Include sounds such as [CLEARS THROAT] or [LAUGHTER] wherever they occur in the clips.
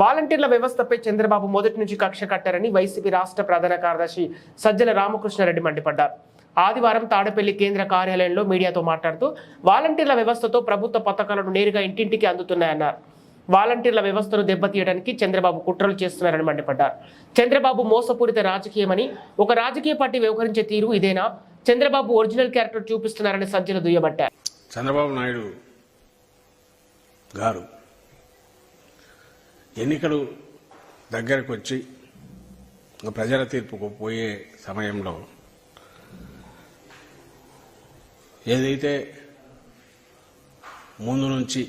వాలంటీర్ల వ్యవస్థపై చంద్రబాబు మొదటి నుంచి కక్ష కట్టారని వైసీపీ రాష్ట్ర ప్రధాన కార్యదర్శి సజ్జల రామకృష్ణారెడ్డి మండిపడ్డారు. ఆదివారం తాడపల్లి కేంద్ర కార్యాలయంలో మీడియాతో మాట్లాడుతూ వాలంటీర్ల వ్యవస్థతో ప్రభుత్వ పథకాలను నేరుగా ఇంటింటికి అందుతున్నాయన్నారు. వాలంటీర్ల వ్యవస్థను దెబ్బతీయడానికి చంద్రబాబు కుట్రలు చేస్తున్నారని మండిపడ్డారు. చంద్రబాబు మోసపూరిత రాజకీయమని ఒక రాజకీయ పార్టీ వ్యవహరించే తీరు ఇదేనా? చంద్రబాబు ఒరిజినల్ క్యారెక్టర్ చూపిస్తున్నారని సజ్జలు దుయ్యబట్టారు. చంద్రబాబు నాయుడు గారు ఎన్నికలు దగ్గరకు వచ్చి ప్రజల తీర్పుకు పోయే సమయంలో ఏదైతే ముందు నుంచి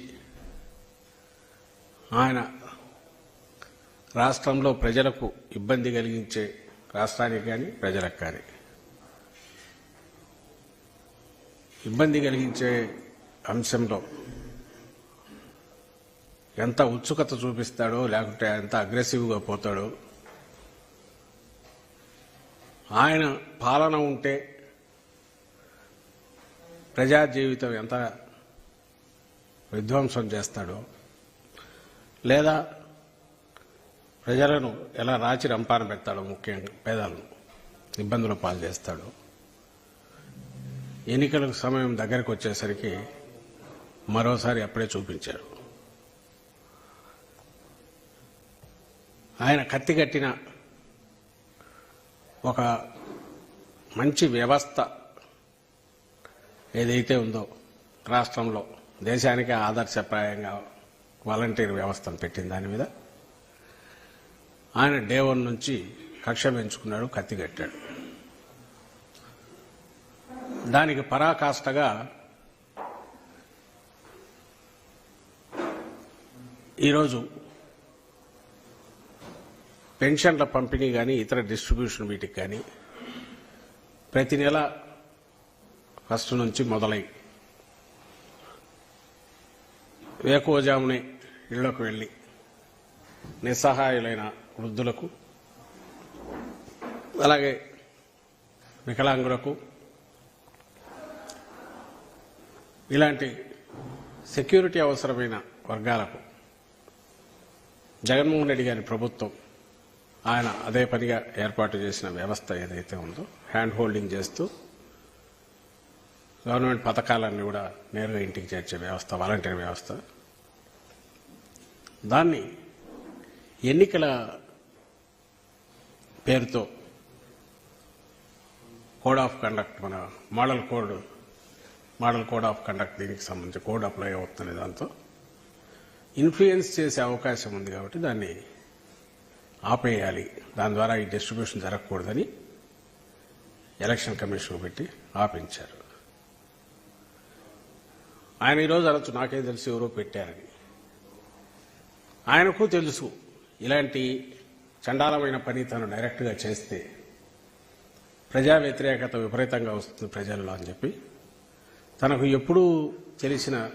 ఆయన రాష్ట్రంలో ప్రజలకు ఇబ్బంది కలిగించే రాష్ట్రానికి కానీ ప్రజలకు కానీ ఇబ్బంది కలిగించే అంశంలో ఎంత ఉత్సుకత చూపిస్తాడో లేకుంటే ఎంత అగ్రెసివ్గా పోతాడో. ఆయన పాలన ఉంటే ప్రజా జీవితం ఎంత విధ్వంసం చేస్తాడో లేదా ప్రజలను ఎలా రాచి రంపాన పెడతాడో ముఖ్యంగా పేదలను ఇబ్బందుల పాలు చేస్తాడు. ఎన్నికల సమయం దగ్గరకు వచ్చేసరికి మరోసారి అప్పుడే చూపించారు. ఆయన కత్తి కట్టిన ఒక మంచి వ్యవస్థ ఏదైతే ఉందో రాష్ట్రంలో దేశానికి ఆదర్శప్రాయంగా వాలంటీర్ వ్యవస్థను పెట్టిన దాని మీద. ఆయన డే వన్ నుంచి కక్ష పెంచుకున్నాడు కత్తి కట్టాడు. దానికి పరాకాష్ఠగా ఈరోజు పెన్షన్ల పంపిణీ కానీ ఇతర డిస్ట్రిబ్యూషన్ వీటికి కానీ ప్రతి నెల ఫస్ట్ నుంచి మొదలై వేకువజామునే ఇళ్ళకు వెళ్ళి నిస్సహాయులైన వృద్ధులకు అలాగే వికలాంగులకు ఇలాంటి సెక్యూరిటీ అవసరమైన వర్గాలకు జగన్మోహన్ రెడ్డి గారి ప్రభుత్వం ఆయన అదే పనిగా ఏర్పాటు చేసిన వ్యవస్థ ఏదైతే ఉందో హ్యాండ్ హోల్డింగ్ చేస్తూ గవర్నమెంట్ పథకాలన్నీ కూడా నేరుగా ఇంటికి చేర్చే వ్యవస్థ వాలంటీర్ వ్యవస్థ. దాన్ని ఎన్నికల పేరుతో కోడ్ ఆఫ్ కండక్ట్ మన model code model code of conduct దీనికి సంబంధించి కోడ్ అప్లై అవుతుంది దాంతో ఇన్ఫ్లుయెన్స్ చేసే అవకాశం ఉంది కాబట్టి దాన్ని ఆపేయాలి. దాని ద్వారా ఈ డిస్ట్రిబ్యూషన్ జరగకూడదని ఎలక్షన్ కమిషన్ పెట్టి ఆపించారు. ఆయన ఈరోజు అనొచ్చు నాకే తెలుసు ఎవరో పెట్టారని. ఆయనకు తెలుసు ఇలాంటి చండాలమైన పని తను డైరెక్ట్గా చేస్తే ప్రజా వ్యతిరేకత విపరీతంగా వస్తుంది ప్రజల్లో అని చెప్పి. తనకు ఎప్పుడూ తెలిసిన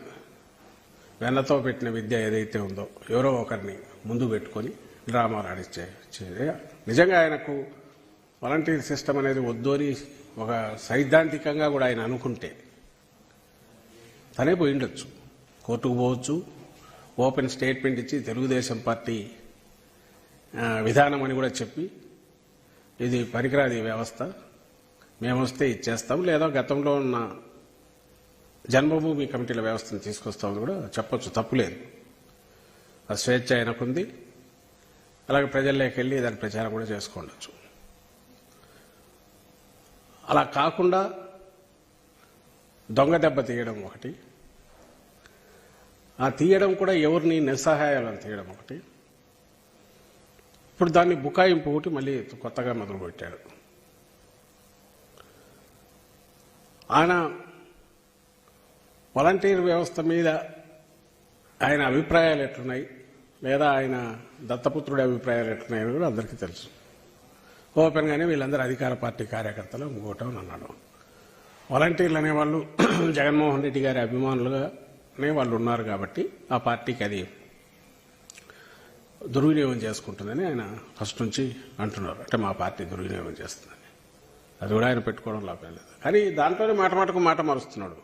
వెన్నతో పెట్టిన విద్య ఏదైతే ఉందో ఎవరో ఒకరిని ముందు పెట్టుకొని డ్రామాలు ఆడిచ్చే నిజంగా ఆయనకు వాలంటీర్ సిస్టమ్ అనేది వద్దు అని ఒక సైద్ధాంతికంగా కూడా ఆయన అనుకుంటే తనే పోయి ఉండొచ్చు. కోర్టుకు పోవచ్చు. ఓపెన్ స్టేట్మెంట్ ఇచ్చి తెలుగుదేశం పార్టీ విధానం అని కూడా చెప్పి ఇది పనికిరాది వ్యవస్థ. మేము వస్తే ఇచ్చేస్తాం లేదా గతంలో ఉన్న జన్మభూమి కమిటీల వ్యవస్థను తీసుకొస్తామని కూడా చెప్పొచ్చు. తప్పులేదు ఆ స్వేచ్ఛ ఆయనకుంది. అలాగే ప్రజల్లోకి వెళ్ళి దాని ప్రచారం కూడా చేసుకోవచ్చు అలా కాకుండా దొంగ దెబ్బ తీయడం ఒకటి. ఆ తీయడం కూడా ఎవరిని నిస్సహాయాలను తీయడం ఒకటి. ఇప్పుడు దాన్ని బుకాయింపు ఒకటి మళ్ళీ కొత్తగా మొదలుపెట్టాడు ఆయన వాలంటీర్ వ్యవస్థ మీద ఆయన అభిప్రాయాలు ఎట్లున్నాయి? లేదా ఆయన దత్తపుత్రుడి అభిప్రాయాలు ఎట్లున్నాయని కూడా అందరికీ తెలుసు. ఓపెన్గానే వీళ్ళందరూ అధికార పార్టీ కార్యకర్తలు ఇంకోటం అన్నాడు వాలంటీర్లు అనేవాళ్ళు [CLEARS THROAT] జగన్మోహన్ రెడ్డి గారి అభిమానులుగానే వాళ్ళు ఉన్నారు కాబట్టి ఆ పార్టీకి అది దుర్వినియోగం చేసుకుంటుందని ఆయన ఫస్ట్ నుంచి అంటున్నారు. అంటే మా పార్టీ దుర్వినియోగం చేస్తుందని. అది కూడా ఆయన పెట్టుకోవడం లాభం లేదు. కానీ దాంట్లోనే మాట మాటకు మాట మారుస్తున్నాడు.